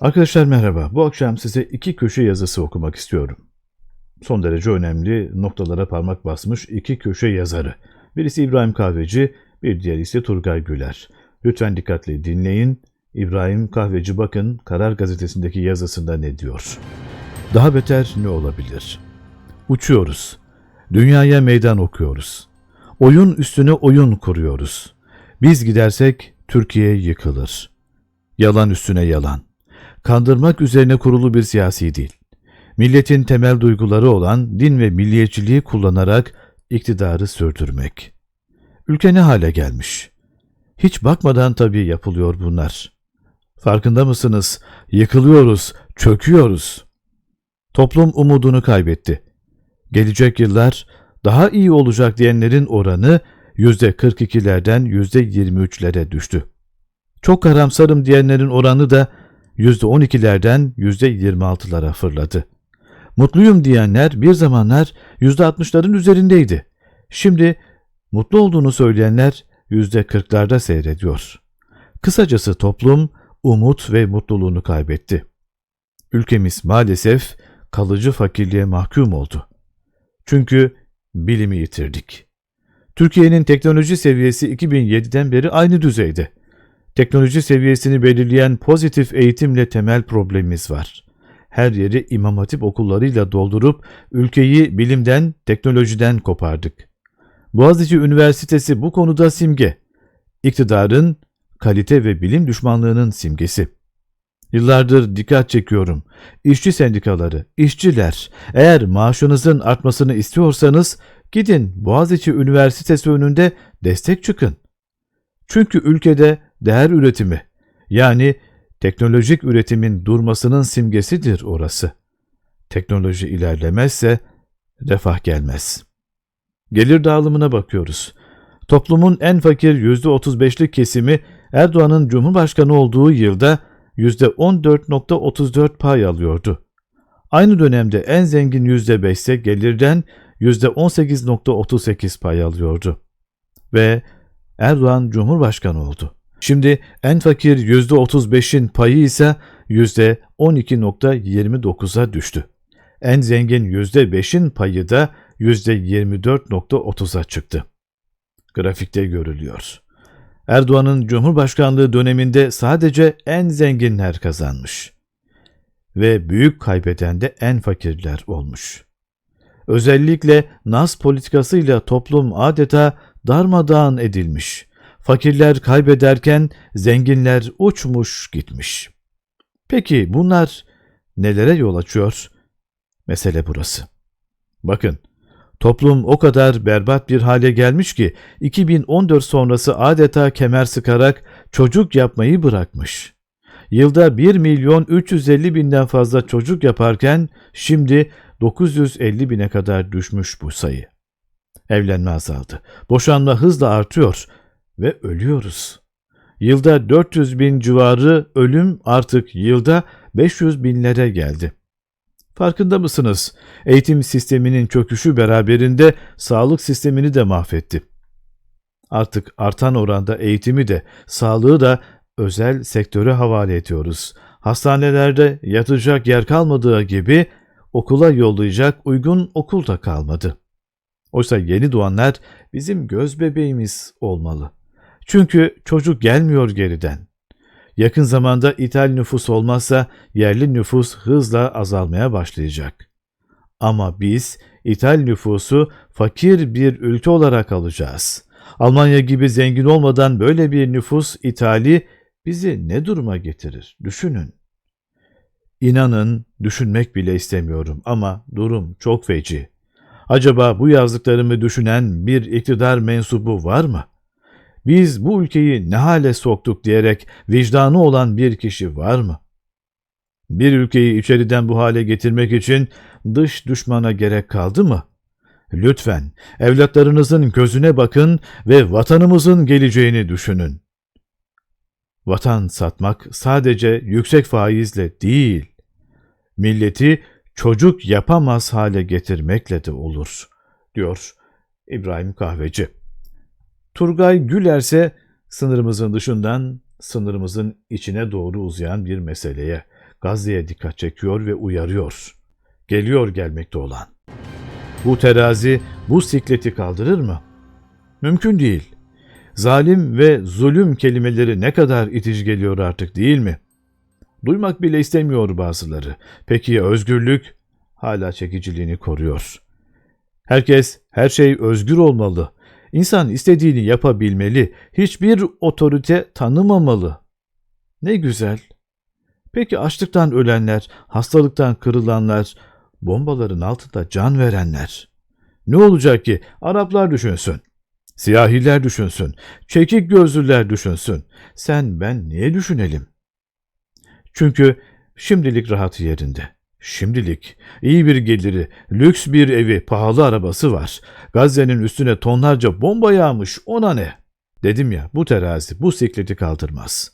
Arkadaşlar merhaba. Bu akşam size iki köşe yazısı okumak istiyorum. Son derece önemli noktalara parmak basmış iki köşe yazarı. Birisi İbrahim Kahveci, bir diğeri ise Turgay Güler. Lütfen dikkatle dinleyin. İbrahim Kahveci bakın Karar Gazetesi'ndeki yazısında ne diyor. Daha beter ne olabilir? Uçuyoruz. Dünyaya meydan okuyoruz. Oyun üstüne oyun kuruyoruz. Biz gidersek Türkiye yıkılır. Yalan üstüne yalan. Kandırmak üzerine kurulu bir siyasi dil. Milletin temel duyguları olan din ve milliyetçiliği kullanarak iktidarı sürdürmek. Ülke ne hale gelmiş? Hiç bakmadan tabii yapılıyor bunlar. Farkında mısınız? Yıkılıyoruz, çöküyoruz. Toplum umudunu kaybetti. Gelecek yıllar daha iyi olacak diyenlerin oranı %42'lerden %23'lere düştü. Çok karamsarım diyenlerin oranı da %12'lerden %26'lara fırladı. Mutluyum diyenler bir zamanlar %60'ların üzerindeydi. Şimdi mutlu olduğunu söyleyenler %40'larda seyrediyor. Kısacası toplum umut ve mutluluğunu kaybetti. Ülkemiz maalesef kalıcı fakirliğe mahkum oldu. Çünkü bilimi yitirdik. Türkiye'nin teknoloji seviyesi 2007'den beri aynı düzeyde. Teknoloji seviyesini belirleyen pozitif eğitimle temel problemimiz var. Her yeri imam hatip okullarıyla doldurup ülkeyi bilimden, teknolojiden kopardık. Boğaziçi Üniversitesi bu konuda simge. İktidarın kalite ve bilim düşmanlığının simgesi. Yıllardır dikkat çekiyorum. İşçi sendikaları, işçiler, eğer maaşınızın artmasını istiyorsanız gidin Boğaziçi Üniversitesi önünde destek çıkın. Çünkü ülkede değer üretimi yani teknolojik üretimin durmasının simgesidir orası. Teknoloji ilerlemezse refah gelmez. Gelir dağılımına bakıyoruz. Toplumun en fakir %35'lik kesimi Erdoğan'ın Cumhurbaşkanı olduğu yılda %14.34 pay alıyordu. Aynı dönemde en zengin %5 ise gelirden %18.38 pay alıyordu. Ve Erdoğan Cumhurbaşkanı oldu. Şimdi en fakir %35'in payı ise %12.29'a düştü. En zengin %5'in payı da %24.30'a çıktı. Grafikte görülüyor. Erdoğan'ın Cumhurbaşkanlığı döneminde sadece en zenginler kazanmış. Ve büyük kaybeden de en fakirler olmuş. Özellikle nas politikasıyla toplum adeta darmadağın edilmiş. Fakirler kaybederken zenginler uçmuş gitmiş. Peki bunlar nelere yol açıyor? Mesele burası. Bakın, toplum o kadar berbat bir hale gelmiş ki 2014 sonrası adeta kemer sıkarak çocuk yapmayı bırakmış. Yılda 1 milyon 350 binden fazla çocuk yaparken şimdi 950 bine kadar düşmüş bu sayı. Evlenme azaldı. Boşanma hızla artıyor ve ölüyoruz. Yılda 400 bin civarı ölüm artık yılda 500 binlere geldi. Farkında mısınız? Eğitim sisteminin çöküşü beraberinde sağlık sistemini de mahvetti. Artık artan oranda eğitimi de, sağlığı da özel sektöre havale ediyoruz. Hastanelerde yatacak yer kalmadığı gibi okula yollayacak uygun okul da kalmadı. Oysa yeni doğanlar bizim göz bebeğimiz olmalı. Çünkü çocuk gelmiyor geriden. Yakın zamanda ithal nüfus olmazsa yerli nüfus hızla azalmaya başlayacak. Ama biz ithal nüfusu fakir bir ülke olarak alacağız. Almanya gibi zengin olmadan böyle bir nüfus ithali bizi ne duruma getirir? Düşünün. İnanın düşünmek bile istemiyorum ama durum çok feci. Acaba bu yazdıklarımı düşünen bir iktidar mensubu var mı? Biz bu ülkeyi ne hale soktuk diyerek vicdanı olan bir kişi var mı? Bir ülkeyi içeriden bu hale getirmek için dış düşmana gerek kaldı mı? Lütfen evlatlarınızın gözüne bakın ve vatanımızın geleceğini düşünün. Vatan satmak sadece yüksek faizle değil, milleti çocuk yapamaz hale getirmekle de olur, diyor İbrahim Kahveci. Turgay Güler ise Sınırımızın dışından sınırımızın içine doğru uzayan bir meseleye, Gazze'ye dikkat çekiyor ve uyarıyor. Geliyor gelmekte olan. Bu terazi bu sikleti kaldırır mı? Mümkün değil. Zalim ve zulüm kelimeleri ne kadar itici geliyor artık değil mi? Duymak bile istemiyor bazıları. Peki ya özgürlük? Hala çekiciliğini koruyor. Herkes, her şey özgür olmalı. İnsan istediğini yapabilmeli. Hiçbir otorite tanımamalı. Ne güzel. Peki açlıktan ölenler, hastalıktan kırılanlar, bombaların altında can verenler. Ne olacak ki? Araplar düşünsün. Siyahiler düşünsün. Çekik gözlüler düşünsün. Sen ben niye düşünelim? Çünkü şimdilik rahatı yerinde. Şimdilik iyi bir geliri, lüks bir evi, pahalı arabası var. Gazze'nin üstüne tonlarca bomba yağmış ona ne? Dedim ya bu terazi bu sikleti kaldırmaz.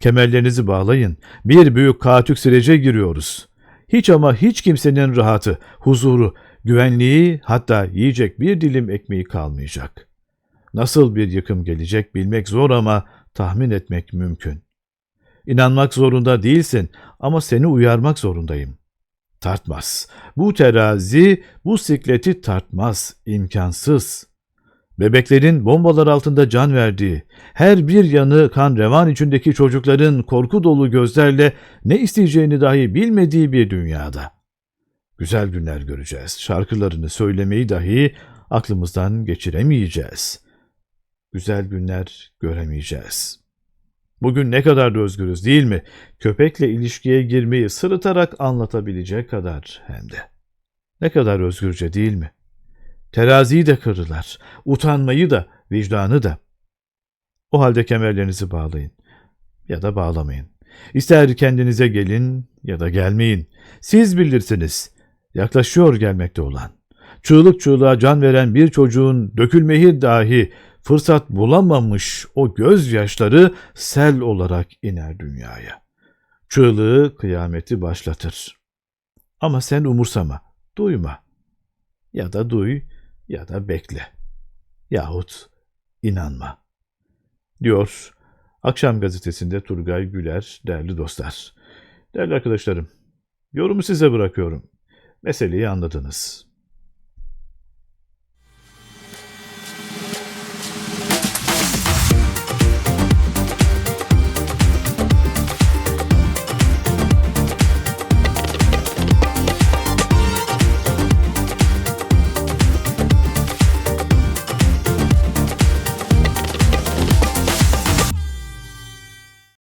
Kemerlerinizi bağlayın. Bir büyük kaatük sürece giriyoruz. Hiç ama hiç kimsenin rahatı, huzuru, güvenliği hatta yiyecek bir dilim ekmeği kalmayacak. Nasıl bir yıkım gelecek bilmek zor ama tahmin etmek mümkün. İnanmak zorunda değilsin ama seni uyarmak zorundayım. Tartmaz. Bu terazi bu sikleti tartmaz. imkansız. Bebeklerin bombalar altında can verdiği, her bir yanı kan revan içindeki çocukların korku dolu gözlerle ne isteyeceğini dahi bilmediği bir dünyada. Güzel günler göreceğiz. Şarkılarını söylemeyi dahi aklımızdan geçiremeyeceğiz. Güzel günler göremeyeceğiz.'' Bugün ne kadar da özgürüz değil mi? Köpekle ilişkiye girmeyi sırıtarak anlatabilecek kadar hem de. Ne kadar özgürce değil mi? Teraziyi de kırırlar, utanmayı da, vicdanı da. O halde kemerlerinizi bağlayın ya da bağlamayın. İster kendinize gelin ya da gelmeyin. Siz bilirsiniz. Yaklaşıyor gelmekte olan. Çığlık çığlığa can veren bir çocuğun dökülmeyi dahi fırsat bulamamış o gözyaşları sel olarak iner dünyaya. Çığlığı kıyameti başlatır. Ama sen umursama, duyma. Ya da duy ya da bekle. Yahut inanma. Diyor Akşam Gazetesi'nde Turgay Güler, değerli dostlar. Değerli arkadaşlarım, yorumu size bırakıyorum. Meseleyi anladınız.